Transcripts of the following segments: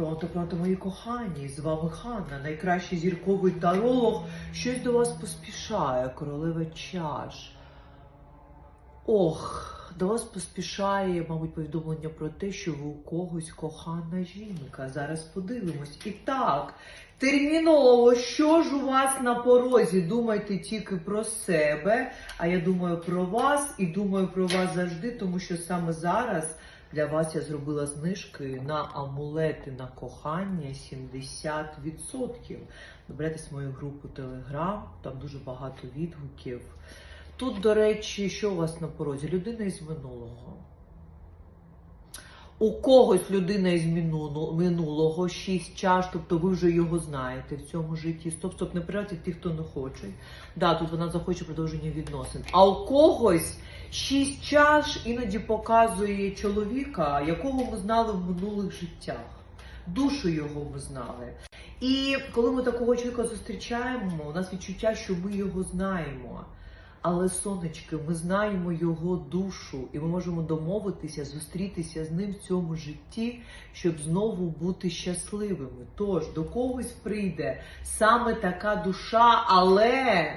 Пронто, пронто, мої кохані, з вами Ханна, найкращий зірковий таролог. Щось до вас поспішає, королева чаш. Ох, до вас поспішає, мабуть, повідомлення про те, що ви у когось кохана жінка. Зараз подивимось. І так, терміново, що ж у вас на порозі? Думайте тільки про себе, а я думаю про вас і думаю про вас завжди, тому що саме зараз для вас я зробила знижки на амулети на кохання 70%. Добирайтесь в мою групу Telegram, там дуже багато відгуків. Тут, до речі, що у вас на порозі? Людина із минулого. У когось людина із минулого, шість чаш, тобто ви вже його знаєте в цьому житті. Стоп, стоп, не прийняти ті, хто не хоче. Да, тут вона захоче продовження відносин. А у когось шість чаш іноді показує чоловіка, якого ми знали в минулих життях. Душу його ми знали. І коли ми такого чоловіка зустрічаємо, у нас відчуття, що ми його знаємо. Але, сонечки, ми знаємо його душу, і ми можемо домовитися, зустрітися з ним в цьому житті, щоб знову бути щасливими. Тож до когось прийде саме така душа, але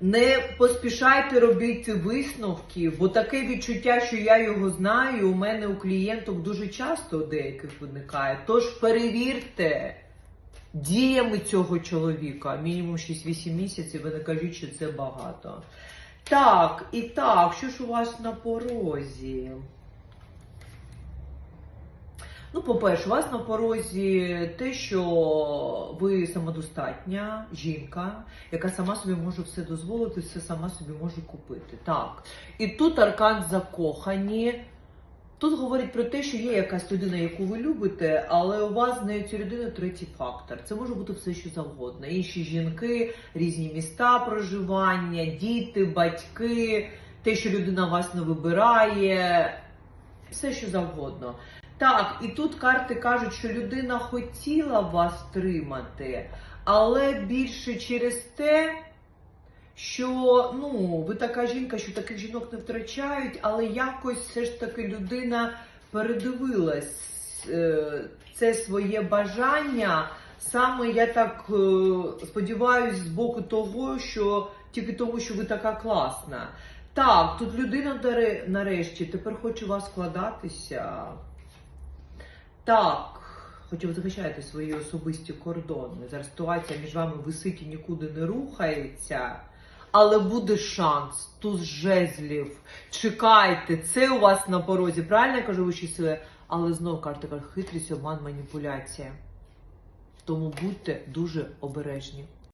не поспішайте робити висновки, бо таке відчуття, що я його знаю, у мене у клієнток дуже часто деяких виникає. Тож перевірте діями цього чоловіка, мінімум 6-8 місяців, ви не кажіть, що це багато. Так, і так, що ж у вас на порозі? Ну, по-перше, у вас на порозі те, що ви самодостатня жінка, яка сама собі може все дозволити, все сама собі може купити. Так. І тут аркан закохані. Тут говорить про те, що є якась людина, яку ви любите, але у вас з нею цю людину третій фактор. Це може бути все, що завгодно. Інші жінки, різні міста проживання, діти, батьки, те, що людина вас не вибирає, все, що завгодно. Так, і тут карти кажуть, що людина хотіла вас тримати, але більше через те, що ну, ви така жінка, що таких жінок не втрачають, але якось все ж таки людина передивилась е, це своє бажання. Саме я так е, сподіваюсь, з боку того, що тільки тому, що ви така класна. Так, тут людина нарешті тепер хоче вас вкладатися. Так, хоча ви захищаєте свої особисті кордони. Зараз ситуація між вами висить і нікуди не рухається. Але буде шанс, туз жезлів. Чекайте, це у вас на порозі. Правильно я кажу вищі сили? Але знову карта каже, хитрість, обман, маніпуляція. Тому будьте дуже обережні.